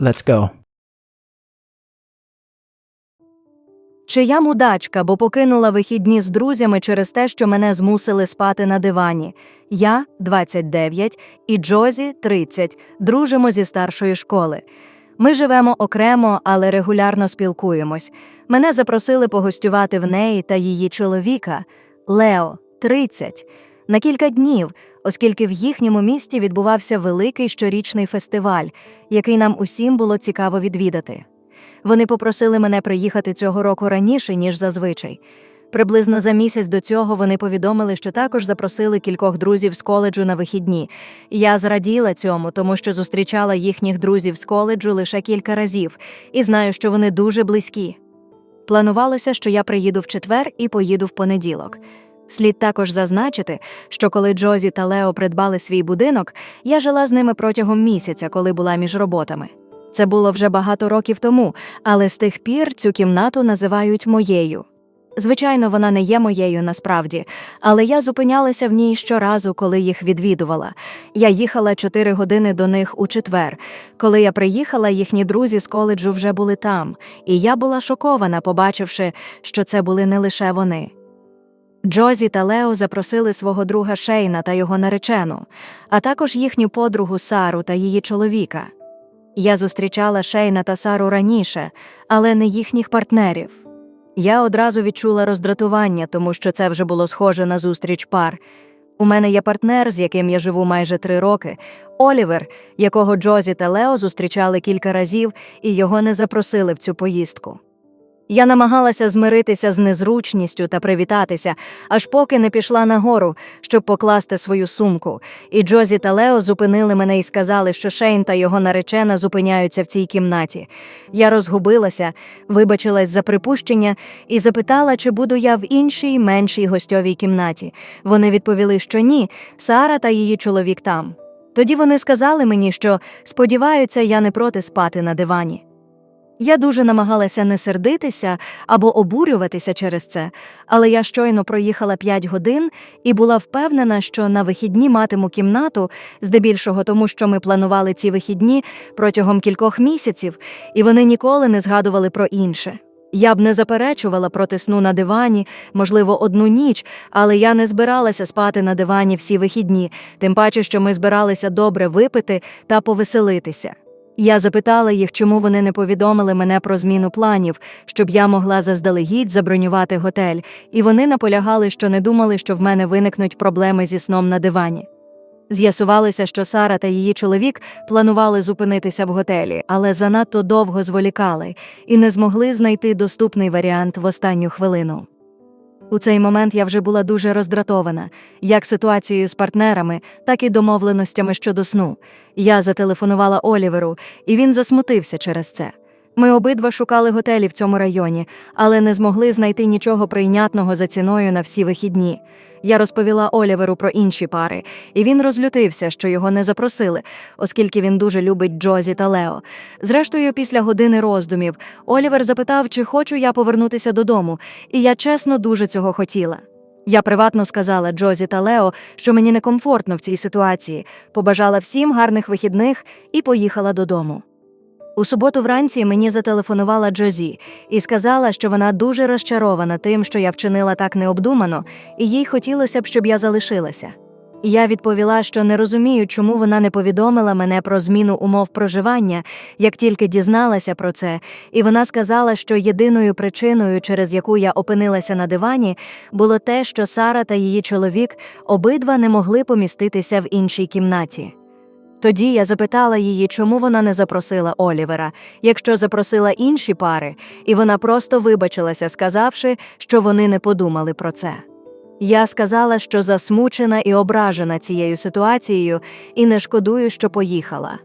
Let's go. Чи я мудачка, бо покинула вихідні з друзями через те, що мене змусили спати на дивані. Я 29 і Джозі 30, дружимо зі старшої школи. Ми живемо окремо, але регулярно спілкуємось. Мене запросили погостювати в неї та її чоловіка Лео 30, на кілька днів, оскільки в їхньому місті відбувався великий щорічний фестиваль, який нам усім було цікаво відвідати. Вони попросили мене приїхати цього року раніше, ніж зазвичай. Приблизно за місяць до цього вони повідомили, що також запросили кількох друзів з коледжу на вихідні. Я зраділа цьому, тому що зустрічала їхніх друзів з коледжу лише кілька разів, і знаю, що вони дуже близькі. Планувалося, що я приїду в четвер і поїду в понеділок. Слід також зазначити, що коли Джозі та Лео придбали свій будинок, я жила з ними протягом місяця, коли була між роботами. Це було вже багато років тому, але з тих пір цю кімнату називають моєю. Звичайно, вона не є моєю насправді, але я зупинялася в ній щоразу, коли їх відвідувала. Я їхала чотири години до них у четвер. Коли я приїхала, їхні друзі з коледжу вже були там, і я була шокована, побачивши, що це були не лише вони. Джозі та Лео запросили свого друга Шейна та його наречену, а також їхню подругу Сару та її чоловіка. Я зустрічала Шейна та Сару раніше, але не їхніх партнерів. Я одразу відчула роздратування, тому що це вже було схоже на зустріч пар. У мене є партнер, з яким я живу майже три роки, Олівер, якого Джозі та Лео зустрічали кілька разів, і його не запросили в цю поїздку. Я намагалася змиритися з незручністю та привітатися, аж поки не пішла нагору, щоб покласти свою сумку. І Джозі та Лео зупинили мене і сказали, що Шейн та його наречена зупиняються в цій кімнаті. Я розгубилася, вибачилась за припущення і запитала, чи буду я в іншій, меншій гостьовій кімнаті. Вони відповіли, що ні, Сара та її чоловік там. Тоді вони сказали мені, що сподіваються, я не проти спати на дивані. Я дуже намагалася не сердитися або обурюватися через це, але я щойно проїхала 5 годин і була впевнена, що на вихідні матиму кімнату, здебільшого тому, що ми планували ці вихідні протягом кількох місяців, і вони ніколи не згадували про інше. Я б не заперечувала проти сну на дивані, можливо, одну ніч, але я не збиралася спати на дивані всі вихідні, тим паче, що ми збиралися добре випити та повеселитися. Я запитала їх, чому вони не повідомили мене про зміну планів, щоб я могла заздалегідь забронювати готель, і вони наполягали, що не думали, що в мене виникнуть проблеми зі сном на дивані. З'ясувалося, що Сара та її чоловік планували зупинитися в готелі, але занадто довго зволікали і не змогли знайти доступний варіант в останню хвилину. У цей момент я вже була дуже роздратована, як ситуацією з партнерами, так і домовленостями щодо сну. Я зателефонувала Оліверу, і він засмутився через це. Ми обидва шукали готелі в цьому районі, але не змогли знайти нічого прийнятного за ціною на всі вихідні. Я розповіла Оліверу про інші пари, і він розлютився, що його не запросили, оскільки він дуже любить Джозі та Лео. Зрештою, після години роздумів, Олівер запитав, чи хочу я повернутися додому, і я чесно дуже цього хотіла. Я приватно сказала Джозі та Лео, що мені некомфортно в цій ситуації, побажала всім гарних вихідних і поїхала додому. У суботу вранці мені зателефонувала Джозі і сказала, що вона дуже розчарована тим, що я вчинила так необдумано, і їй хотілося б, щоб я залишилася. Я відповіла, що не розумію, чому вона не повідомила мене про зміну умов проживання, як тільки дізналася про це, і вона сказала, що єдиною причиною, через яку я опинилася на дивані, було те, що Сара та її чоловік обидва не могли поміститися в іншій кімнаті. Тоді я запитала її, чому вона не запросила Олівера, якщо запросила інші пари, і вона просто вибачилася, сказавши, що вони не подумали про це. Я сказала, що засмучена і ображена цією ситуацією і не шкодую, що поїхала.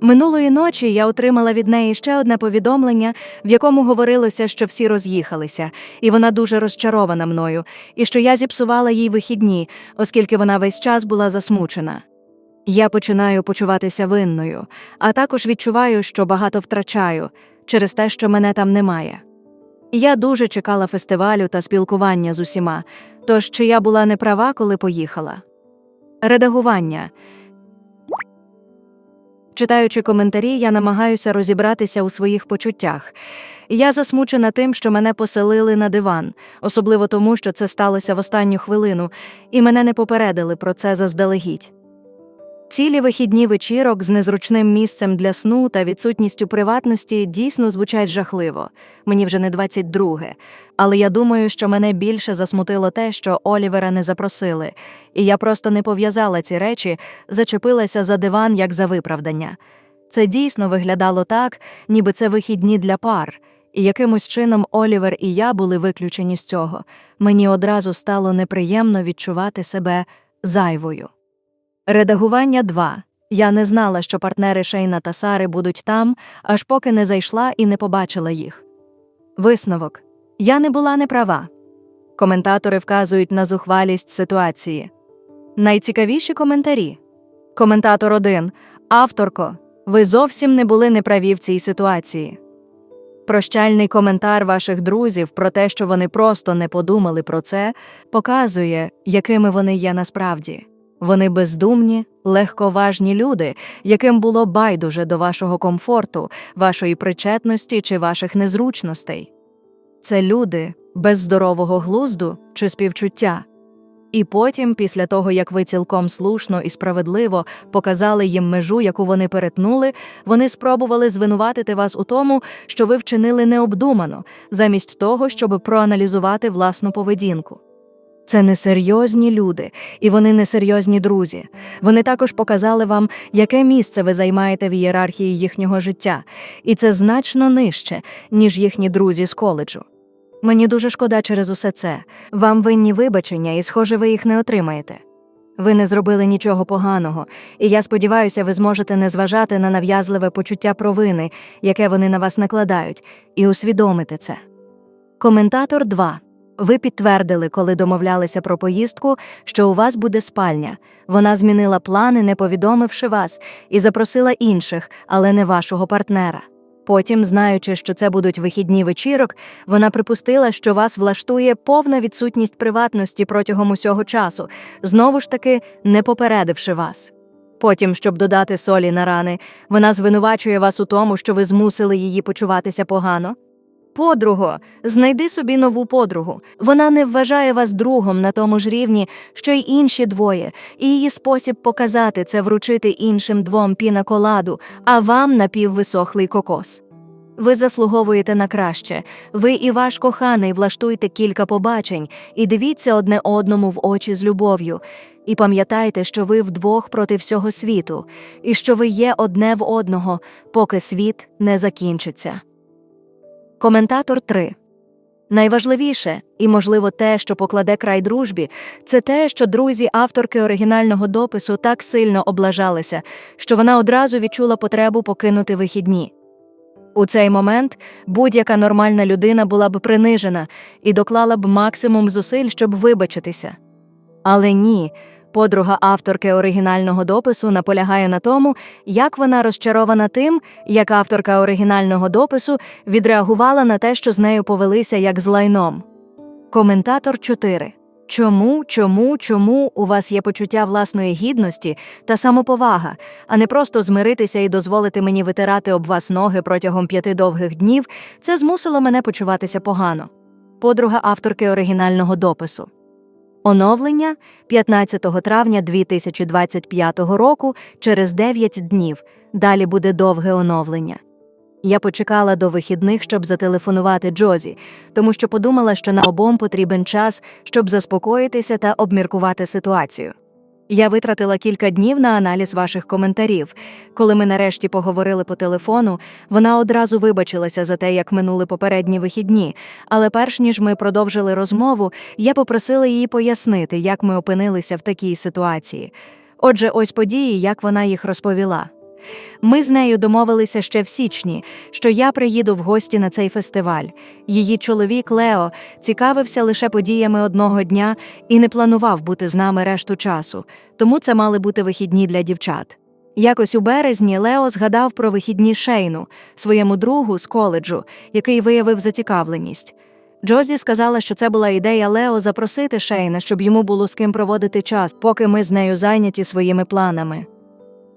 Минулої ночі я отримала від неї ще одне повідомлення, в якому говорилося, що всі роз'їхалися, і вона дуже розчарована мною, і що я зіпсувала їй вихідні, оскільки вона весь час була засмучена. Я починаю почуватися винною, а також відчуваю, що багато втрачаю через те, що мене там немає. Я дуже чекала фестивалю та спілкування з усіма, тож чи я була неправа, коли поїхала. Редагування. Читаючи коментарі, я намагаюся розібратися у своїх почуттях. Я засмучена тим, що мене поселили на диван, особливо тому, що це сталося в останню хвилину, і мене не попередили про це заздалегідь. Цілі вихідні вечірок з незручним місцем для сну та відсутністю приватності дійсно звучать жахливо. Мені вже не 22-ге. Але я думаю, що мене більше засмутило те, що Олівера не запросили, і я просто не пов'язала ці речі, зачепилася за диван як за виправдання. Це дійсно виглядало так, ніби це вихідні для пар, і якимось чином Олівер і я були виключені з цього. Мені одразу стало неприємно відчувати себе зайвою. Редагування 2. Я не знала, що партнери Шейна та Сари будуть там, аж поки не зайшла і не побачила їх. Висновок. Я не була неправа. Коментатори вказують на зухвалість ситуації. Найцікавіші коментарі. Коментатор 1. Авторко. Ви зовсім не були неправі в цій ситуації. Прощальний коментар ваших друзів про те, що вони просто не подумали про це, показує, якими вони є насправді. Вони бездумні, легковажні люди, яким було байдуже до вашого комфорту, вашої причетності чи ваших незручностей. Це люди без здорового глузду чи співчуття. І потім, після того, як ви цілком слушно і справедливо показали їм межу, яку вони перетнули, вони спробували звинуватити вас у тому, що ви вчинили необдумано, замість того, щоб проаналізувати власну поведінку. Це несерйозні люди, і вони несерйозні друзі. Вони також показали вам, яке місце ви займаєте в ієрархії їхнього життя, і це значно нижче, ніж їхні друзі з коледжу. Мені дуже шкода через усе це. Вам винні вибачення, і, схоже, ви їх не отримаєте. Ви не зробили нічого поганого, і я сподіваюся, ви зможете не зважати на нав'язливе почуття провини, яке вони на вас накладають, і усвідомити це. Коментатор 2. Ви підтвердили, коли домовлялися про поїздку, що у вас буде спальня. Вона змінила плани, не повідомивши вас, і запросила інших, але не вашого партнера. Потім, знаючи, що це будуть вихідні вечірок, вона припустила, що вас влаштує повна відсутність приватності протягом усього часу, знову ж таки не попередивши вас. Потім, щоб додати солі на рани, вона звинувачує вас у тому, що ви змусили її почуватися погано. Подруго, знайди собі нову подругу. Вона не вважає вас другом на тому ж рівні, що й інші двоє, і її спосіб показати це вручити іншим двом пінаколаду, а вам напіввисохлий кокос. Ви заслуговуєте на краще. Ви і ваш коханий влаштуйте кілька побачень і дивіться одне одному в очі з любов'ю. І пам'ятайте, що ви вдвох проти всього світу, і що ви є одне в одного, поки світ не закінчиться. Коментатор 3. Найважливіше, і, можливо, те, що покладе край дружбі, це те, що друзі авторки оригінального допису так сильно облажалися, що вона одразу відчула потребу покинути вихідні. У цей момент будь-яка нормальна людина була б принижена і доклала б максимум зусиль, щоб вибачитися. Але ні, подруга авторки оригінального допису наполягає на тому, як вона розчарована тим, як авторка оригінального допису відреагувала на те, що з нею повелися як з лайном. Коментатор 4. Чому, чому, чому у вас є почуття власної гідності та самоповага, а не просто змиритися і дозволити мені витирати об вас ноги протягом п'яти довгих днів, це змусило мене почуватися погано. Подруга авторки оригінального допису. Оновлення 15 травня 2025 року через 9 днів. Далі буде довге оновлення. Я почекала до вихідних, щоб зателефонувати Джозі, тому що подумала, що на обом потрібен час, щоб заспокоїтися та обміркувати ситуацію. Я витратила кілька днів на аналіз ваших коментарів. Коли ми нарешті поговорили по телефону, вона одразу вибачилася за те, як минули попередні вихідні. Але перш ніж ми продовжили розмову, я попросила її пояснити, як ми опинилися в такій ситуації. Отже, ось події, як вона їх розповіла. Ми з нею домовилися ще в січні, що я приїду в гості на цей фестиваль. Її чоловік Лео цікавився лише подіями одного дня і не планував бути з нами решту часу, тому це мали бути вихідні для дівчат. Якось у березні Лео згадав про вихідні Шейну, своєму другу з коледжу, який виявив зацікавленість. Джозі сказала, що це була ідея Лео запросити Шейна, щоб йому було з ким проводити час, поки ми з нею зайняті своїми планами.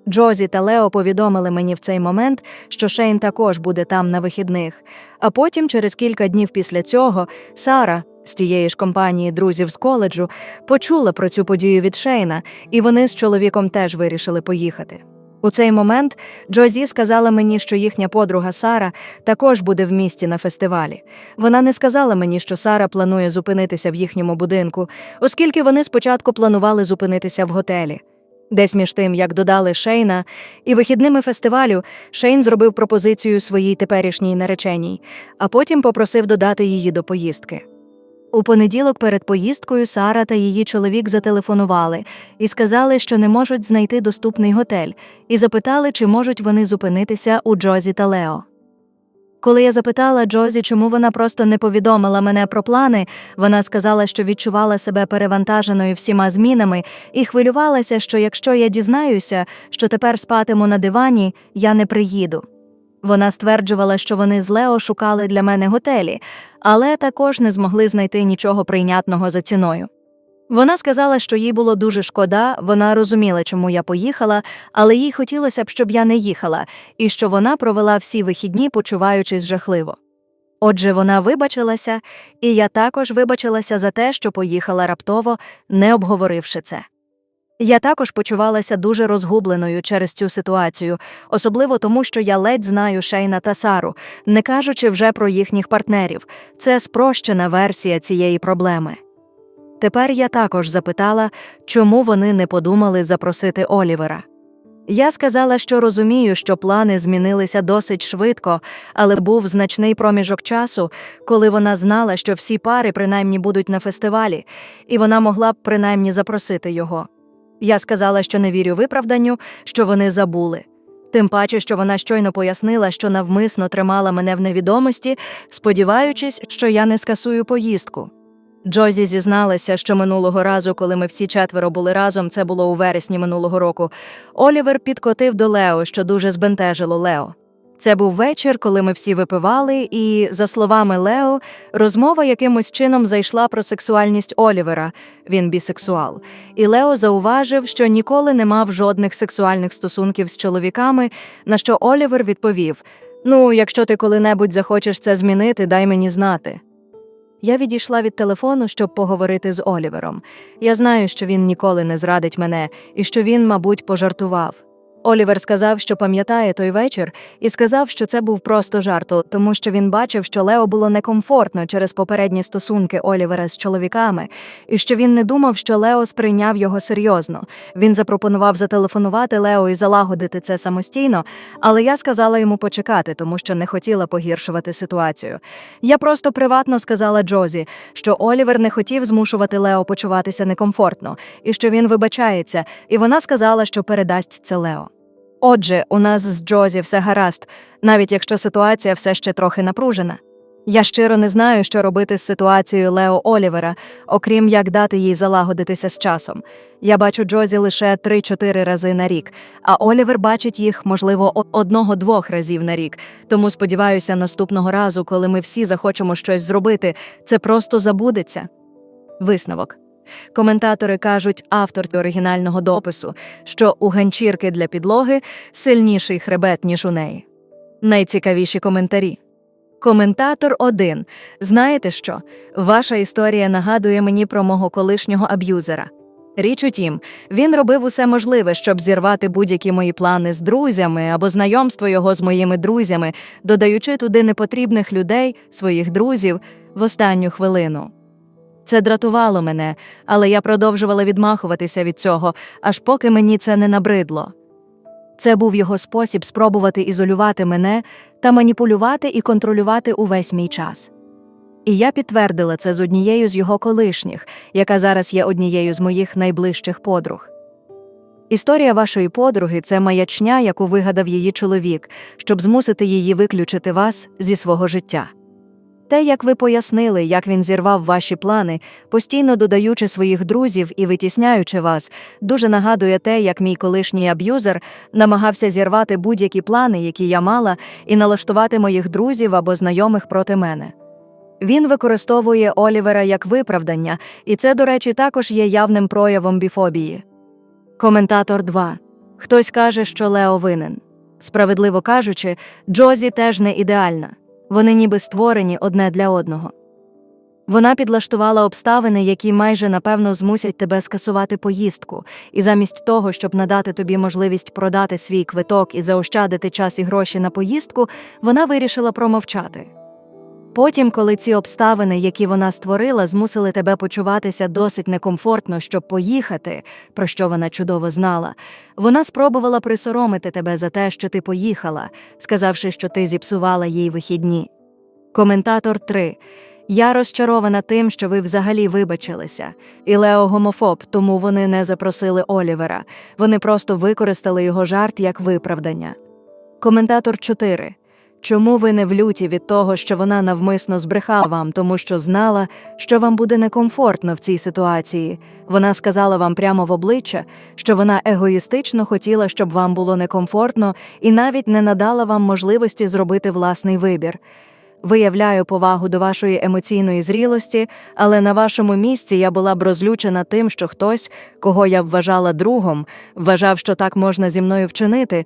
Джозі та Лео повідомили мені в цей момент, що Шейн також буде там на вихідних. А потім, через кілька днів після цього, Сара з тієї ж компанії друзів з коледжу почула про цю подію від Шейна, і вони з чоловіком теж вирішили поїхати. У цей момент Джозі сказала мені, що їхня подруга Сара також буде в місті на фестивалі. Вона не сказала мені, що Сара планує зупинитися в їхньому будинку, оскільки вони спочатку планували зупинитися в готелі. Десь між тим, як додали Шейна, і вихідними фестивалю Шейн зробив пропозицію своїй теперішній нареченій, а потім попросив додати її до поїздки. У понеділок перед поїздкою Сара та її чоловік зателефонували і сказали, що не можуть знайти доступний готель, і запитали, чи можуть вони зупинитися у Джозі та Лео. Коли я запитала Джозі, чому вона просто не повідомила мене про плани, вона сказала, що відчувала себе перевантаженою всіма змінами і хвилювалася, що якщо я дізнаюся, що тепер спатиму на дивані, я не приїду. Вона стверджувала, що вони з Лео шукали для мене готелі, але також не змогли знайти нічого прийнятного за ціною. Вона сказала, що їй було дуже шкода, вона розуміла, чому я поїхала, але їй хотілося б, щоб я не їхала, і що вона провела всі вихідні, почуваючись жахливо. Отже, вона вибачилася, і я також вибачилася за те, що поїхала раптово, не обговоривши це. Я також почувалася дуже розгубленою через цю ситуацію, особливо тому, що я ледь знаю Шейна та Сару, не кажучи вже про їхніх партнерів. Це спрощена версія цієї проблеми. Тепер я також запитала, чому вони не подумали запросити Олівера. Я сказала, що розумію, що плани змінилися досить швидко, але був значний проміжок часу, коли вона знала, що всі пари принаймні будуть на фестивалі, і вона могла б принаймні запросити його. Я сказала, що не вірю виправданню, що вони забули. Тим паче, що вона щойно пояснила, що навмисно тримала мене в невідомості, сподіваючись, що я не скасую поїздку. Джозі зізналася, що минулого разу, коли ми всі четверо були разом, це було у вересні минулого року. Олівер підкотив до Лео, що дуже збентежило Лео. Це був вечір, коли ми всі випивали, і, за словами Лео, розмова якимось чином зайшла про сексуальність Олівера. Він бісексуал. І Лео зауважив, що ніколи не мав жодних сексуальних стосунків з чоловіками, на що Олівер відповів: Ну, якщо ти коли-небудь захочеш це змінити, дай мені знати. Я відійшла від телефону, щоб поговорити з Олівером. Я знаю, що він ніколи не зрадить мене і що він, мабуть, пожартував. Олівер сказав, що пам'ятає той вечір, і сказав, що це був просто жарт, тому що він бачив, що Лео було некомфортно через попередні стосунки Олівера з чоловіками, і що він не думав, що Лео сприйняв його серйозно. Він запропонував зателефонувати Лео і залагодити це самостійно, але я сказала йому почекати, тому що не хотіла погіршувати ситуацію. Я просто приватно сказала Джозі, що Олівер не хотів змушувати Лео почуватися некомфортно, і що він вибачається, і вона сказала, що передасть це Лео. Отже, у нас з Джозі все гаразд, навіть якщо ситуація все ще трохи напружена. Я щиро не знаю, що робити з ситуацією Лео Олівера, окрім як дати їй залагодитися з часом. Я бачу Джозі лише 3-4 рази на рік, а Олівер бачить їх, можливо, одного-двох разів на рік. Тому сподіваюся, наступного разу, коли ми всі захочемо щось зробити, це просто забудеться. Висновок. Коментатори кажуть авторці оригінального допису, що у ганчірки для підлоги сильніший хребет, ніж у неї. Найцікавіші коментарі. Коментатор 1. Знаєте що? Ваша історія нагадує мені про мого колишнього аб'юзера. Річ у тім, він робив усе можливе, щоб зірвати будь-які мої плани з друзями або знайомство його з моїми друзями, додаючи туди непотрібних людей, своїх друзів, в останню хвилину. Це дратувало мене, але я продовжувала відмахуватися від цього, аж поки мені це не набридло. Це був його спосіб спробувати ізолювати мене та маніпулювати і контролювати увесь мій час. І я підтвердила це з однією з його колишніх, яка зараз є однією з моїх найближчих подруг. Історія вашої подруги це маячня, яку вигадав її чоловік, щоб змусити її виключити вас зі свого життя. Те, як ви пояснили, як він зірвав ваші плани, постійно додаючи своїх друзів і витісняючи вас, дуже нагадує те, як мій колишній аб'юзер намагався зірвати будь-які плани, які я мала, і налаштувати моїх друзів або знайомих проти мене. Він використовує Олівера як виправдання, і це, до речі, також є явним проявом біфобії. Коментатор 2. Хтось каже, що Лео винен. Справедливо кажучи, Джозі теж не ідеальна. Вони ніби створені одне для одного. Вона підлаштувала обставини, які майже напевно змусять тебе скасувати поїздку, і замість того, щоб надати тобі можливість продати свій квиток і заощадити час і гроші на поїздку, вона вирішила промовчати. Потім, коли ці обставини, які вона створила, змусили тебе почуватися досить некомфортно, щоб поїхати, про що вона чудово знала, вона спробувала присоромити тебе за те, що ти поїхала, сказавши, що ти зіпсувала їй вихідні. Коментатор 3. Я розчарована тим, що ви взагалі вибачилися. І Лео гомофоб, тому вони не запросили Олівера. Вони просто використали його жарт як виправдання. Коментатор 4. Чому ви не в люті від того, що вона навмисно збрехала вам, тому що знала, що вам буде некомфортно в цій ситуації? Вона сказала вам прямо в обличчя, що вона егоїстично хотіла, щоб вам було некомфортно, і навіть не надала вам можливості зробити власний вибір. Виявляю повагу до вашої емоційної зрілості, але на вашому місці я була б розлючена тим, що хтось, кого я вважала другом, вважав, що так можна зі мною вчинити,